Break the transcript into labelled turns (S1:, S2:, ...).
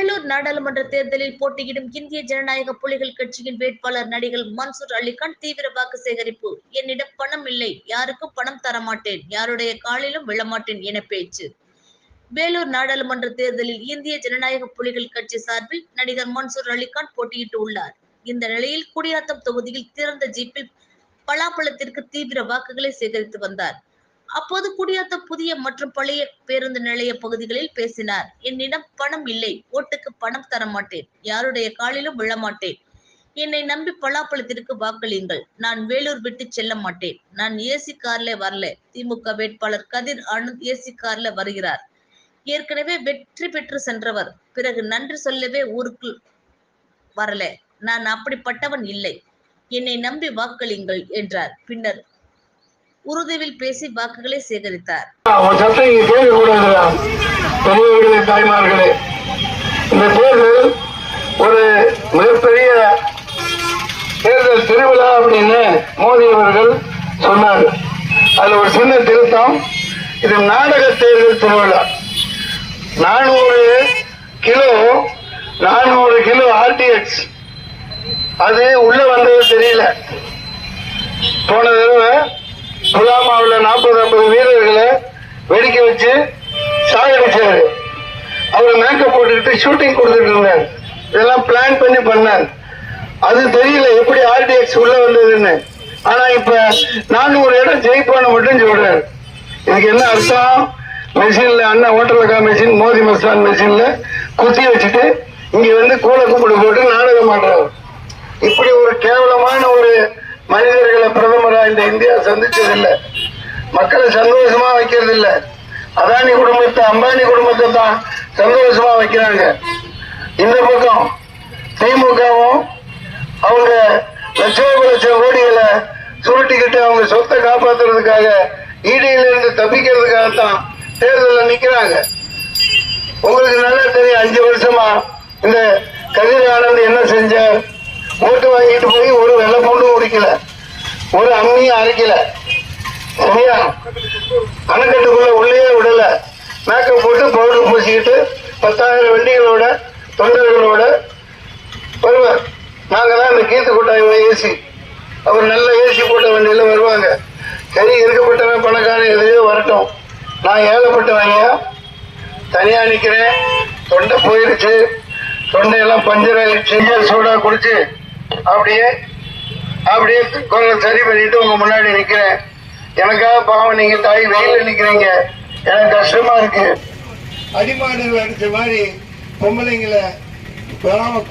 S1: வேலூர் நாடாளுமன்ற தேர்தலில் போட்டியிடும் இந்திய ஜனநாயக புலிகள் கட்சியின் வேட்பாளர் நடிகர் மன்சூர் அலிகான் தீவிர வாக்கு சேகரிப்பு. என்னிடம் பணம் இல்லை. யாருக்கும் பணம் தரமாட்டேன். யாருடைய காலிலும் விழமாட்டேன் என பேச்சு. வேலூர் நாடாளுமன்ற தேர்தலில் இந்திய ஜனநாயக புலிகள் கட்சி சார்பில் நடிகர் மன்சூர் அலிகான் போட்டியிட்டு உள்ளார். இந்த நிலையில் குடியாத்தம் தொகுதியில் திறந்த ஜீப்பில் பலாப்பழத்திற்கு தீவிர வாக்குகளை சேகரித்து வந்தார். அப்போது குடியாத்த புதிய மற்றும் பழைய பேருந்து நிலைய பகுதிகளில் பேசினார். என்னிடம் பணம் இல்லை. ஓட்டுக்கு பணம் தர மாட்டேன். யாருடைய காலிலும் விழமாட்டேன் என்னை நம்பி பலாப்பழத்திற்கு வாக்களியுங்கள். நான் வேலூர் விட்டு செல்ல மாட்டேன். நான் ஏசி கார்ல வரல. திமுக வேட்பாளர் கதிர் ஆனந்த் ஏசி கார்ல வருகிறார். ஏற்கனவே வெற்றி பெற்று சென்றவர். பிறகு நன்றி சொல்லவே ஊருக்குள் வரல. நான் அப்படிப்பட்டவன் இல்லை. என்னை நம்பி வாக்களியுங்கள் என்றார். பின்னர் உருதுவில் பேசி வாக்குகளை சேகரித்தார்.
S2: அவன் தாய்மார்களே. இந்த தேர்தல் ஒரு மிகப்பெரிய தேர்தல் திருவிழா அப்படின்னு மோடி அவர்கள் சொன்னார். அதுல ஒரு சின்ன திருத்தம். இது நாடக தேர்தல் திருவிழா. நானூறு கிலோ நானூறு கிலோ ஆர்டிஎக்ஸ் அது உள்ள வந்தது தெரியல. போன தடவை சுலாமாவில் நாற்பது ஐம்பது வீரர்களை வெடிக்க வச்சு சாகடிச்சாரு. அவர் மேக்கப் போட்டுக்கிட்டு ஷூட்டிங் கொடுத்துட்டு இருந்தார். இதெல்லாம் பிளான் பண்ணி பண்ணார். அது தெரியல எப்படி ஆர்டிஎக்ஸ் உள்ள வந்ததுன்னு. ஆனா இப்ப நானூறு இடம் ஜெயிப்பான மட்டும் சொல்றாரு. இதுக்கு என்ன அர்த்தம்? மெஷின்ல அண்ணா ஓட்டலக்கா மெஷின் மோதி மஸ்தான் மெஷின்ல குத்தி வச்சுட்டு இங்க வந்து கூல கும்பிடு போட்டு நாடகம் ஆடுறாரு. இப்படி ஒரு கேவலமான ஒரு மனிதர்களை பிரதமராக இந்த இந்தியா சந்திச்சதில்லை. மக்களை சந்தோஷமா வைக்கிறது இல்ல அதானி குடும்பத்தை அம்பானி குடும்பத்தை தான் சந்தோஷமா வைக்கிறாங்க. இந்த பக்கம் திமுகவும் அவங்க லட்சோப லட்சம் கோடிகளை சுருட்டிக்கிட்டு அவங்க சொத்தை காப்பாத்துறதுக்காக ஈடியில இருந்து தப்பிக்கிறதுக்காகத்தான் தேர்தலில் நிக்கிறாங்க. உங்களுக்கு நல்லா தெரியும் அஞ்சு வருஷமா இந்த கதிர் ஆனந்த் என்ன செஞ்சார்? போட்டு வாங்கிட்டு போய் ஒரு வெள்ளை பூண்டு உரிக்கல. ஒரு அம்மியும் அரைக்கல. சரியா? அணைக்கட்டுக்குள்ள உள்ளே விடல. மேக்கப் போட்டு பவுடர் பூசிக்கிட்டு பத்தாயிரம் வண்டிகளோட தொண்டர்களோட வருவார். நாங்க தான் இந்த கீர்த்து கொட்டாய் ஏசி. அவர் நல்ல ஏசி போட்ட வண்டியில வருவாங்க. சரி இருக்கப்பட்டவன் பணக்காரன் எதையோ வரட்டும். நான் ஏகப்பட்டவங்க தனியா நிக்கிறேன். தொண்டை போயிருச்சு. தொண்டையெல்லாம் பஞ்சர் ஆயிடுச்சு. சோடா குடிச்சு. அப்படியே அப்படியே குரல் சரி பண்ணிட்டு உங்க முன்னாடி நிக்கிறேன். எனக்காக பாவம் நீங்க தாய் வெயில நிக்கிறீங்க. எனக்கு கஷ்டமா இருக்கு. அடிமாடுகள் அடிச்ச மாதிரி பொம்பளைங்களை வராம